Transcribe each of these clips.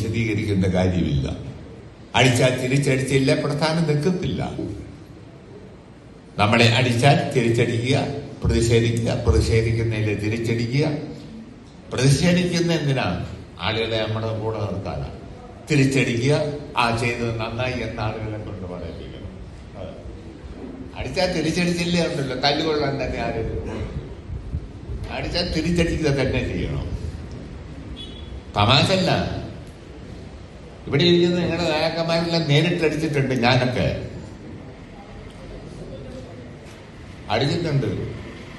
വിശദീകരിക്കേണ്ട കാര്യമില്ല. അടിച്ചാൽ തിരിച്ചടിച്ചില്ല പ്രധാനം നിൽക്കത്തില്ല. നമ്മളെ അടിച്ചാൽ തിരിച്ചടിക്കുക പ്രതിഷേധിക്കുക പ്രതിഷേധിക്കുന്നതിൽ തിരിച്ചടിക്കുക. പ്രതിഷേധിക്കുന്ന എന്തിനാണ് ആളുകളെ നമ്മുടെ കൂടെ നിർത്താനാണ് തിരിച്ചടിക്കുക ആ ചെയ്തത് നന്നായി എന്ന ആളുകളെ കൊണ്ട് പറയിപ്പിക്കണം. അടിച്ചാൽ തിരിച്ചടിച്ചില്ലേ ഉണ്ടല്ലോ തല്ലുകൊള്ളാൻ തന്നെ ആരും അടിച്ചാൽ തിരിച്ചടിക്കുക തന്നെ ചെയ്യണം. തമാശല്ല ഇവിടെ ഇരിക്കുന്ന നിങ്ങളുടെ നായകന്മാരെല്ലാം നേരിട്ടടിച്ചിട്ടുണ്ട് ഞാനൊക്കെ. അടിച്ചിട്ടുണ്ട്.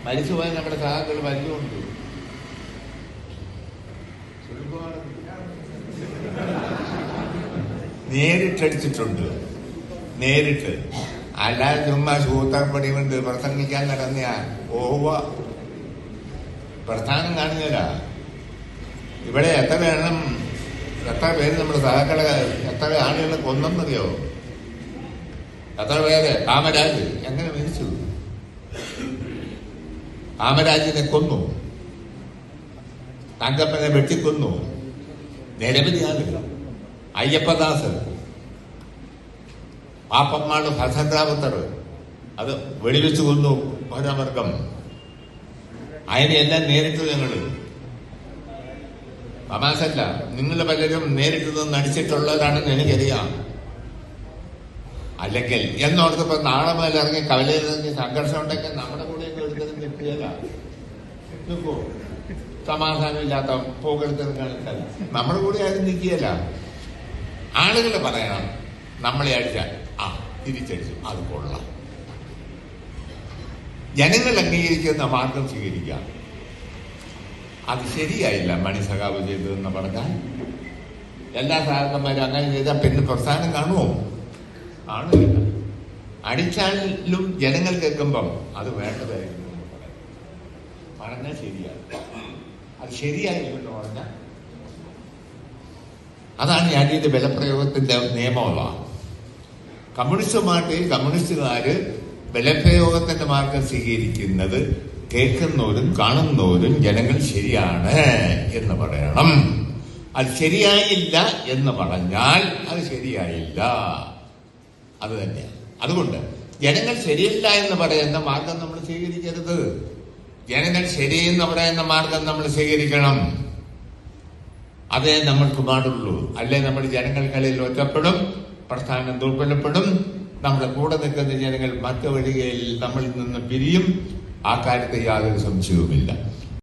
മരിച്ചുപോയ നമ്മുടെ സഹാക്കൾ വലിയുണ്ട് നേരിട്ടടിച്ചിട്ടുണ്ട്. നേരിട്ട്. അല്ലാതെ ചുമ്മാ സൂത്രപ്പടി കൊണ്ട് പ്രസംഗിക്കാൻ നടന്നിയ. ഓവ പ്രധാനം കാണുന്നില്ല ഇവിടെ എത്ര എണ്ണം എത്ര പേര് നമ്മുടെ സഹാക്കളെ എത്ര ആളുകളെ കൊന്നെന്നറിയോ എത്ര പേര് കാമരാജ്. എങ്ങനെ മരിച്ചു? കാമരാജിനെ കൊന്നു. തങ്കപ്പനെ വെട്ടിക്കൊന്നു. നിരവധി ആളുകൾ അയ്യപ്പദാസ് പാപ്പമ്മാൾ ഭസദ്രാപത്തർ അത് വെടിവെച്ച് കൊന്നു പൗരവർഗം അതിനെല്ലാം നേരിട്ടു ഞങ്ങൾ തമാശല്ല നിങ്ങൾ പലരും നേരിട്ട് നിന്ന് നടിച്ചിട്ടുള്ളവരാണെന്ന് എനിക്കറിയാം. അല്ലെങ്കിൽ എന്നോർത്തപ്പോ നാളെ മുതൽ ഇറങ്ങി കവലയിൽ ഇറങ്ങി സംഘർഷം ഉണ്ടെങ്കിൽ നമ്മുടെ കൂടെ നിൽക്കുകയല്ല നിൽക്കൂ സമാധാനമില്ലാത്ത കാണിച്ചാൽ നമ്മുടെ കൂടെ ആരും നിൽക്കുകയല്ല. ആളുകൾ പറയണം നമ്മളെ അടിച്ചാൽ. ആ തിരിച്ചടിച്ചു. അത് കൊള്ളാം. ജനങ്ങൾ അംഗീകരിക്കുന്ന മാർഗം സ്വീകരിക്കാം. അത് ശരിയായില്ല മണി സഖാവ് ചെയ്തതെന്ന് പറഞ്ഞാൽ. എല്ലാ സഹാക്കന്മാരും അങ്ങനെ ചെയ്താൽ പിന്നെ പ്രസ്ഥാനം കാണുമോ? കാണുന്നില്ല അടിച്ചാലും ജനങ്ങൾ കേൾക്കുമ്പം അത് വേണ്ടതായിരുന്നു. പറഞ്ഞാൽ ശരിയാണ്. അത് ശരിയായില്ലെന്ന് പറഞ്ഞാൽ അതാണ് ഞാൻ ഇത് ബലപ്രയോഗത്തിന്റെ നിയമമുള്ള കമ്മ്യൂണിസ്റ്റ് കമ്മ്യൂണിസ്റ്റുകാര് ബലപ്രയോഗത്തിന്റെ മാർഗം സ്വീകരിക്കുന്നത് കേൾക്കുന്നവരും കാണുന്നവരും ജനങ്ങൾ ശരിയാണ് എന്ന് പറയണം. അത് ശരിയായില്ല എന്ന് പറഞ്ഞാൽ അത് ശരിയായില്ല. അത് തന്നെയാണ് അതുകൊണ്ട് ജനങ്ങൾ ശരിയല്ല എന്ന് പറയുന്ന മാർഗം നമ്മൾ സ്വീകരിക്കരുത്. ജനങ്ങൾ ശരിയെന്ന് പറയുന്ന മാർഗം നമ്മൾ സ്വീകരിക്കണം. അതേ നമ്മൾക്ക് പാടുള്ളൂ. അല്ലെ നമ്മൾ ജനങ്ങൾക്കിടയിൽ ഒറ്റപ്പെടും പ്രസ്ഥാനം ദുർബലപ്പെടും. നമ്മുടെ കൂടെ നിൽക്കുന്ന ജനങ്ങൾ മറ്റു വഴികളിൽ നമ്മളിൽ നിന്ന് പിരിയും ആ കാര്യത്തിൽ യാതൊരു സംശയവുമില്ല.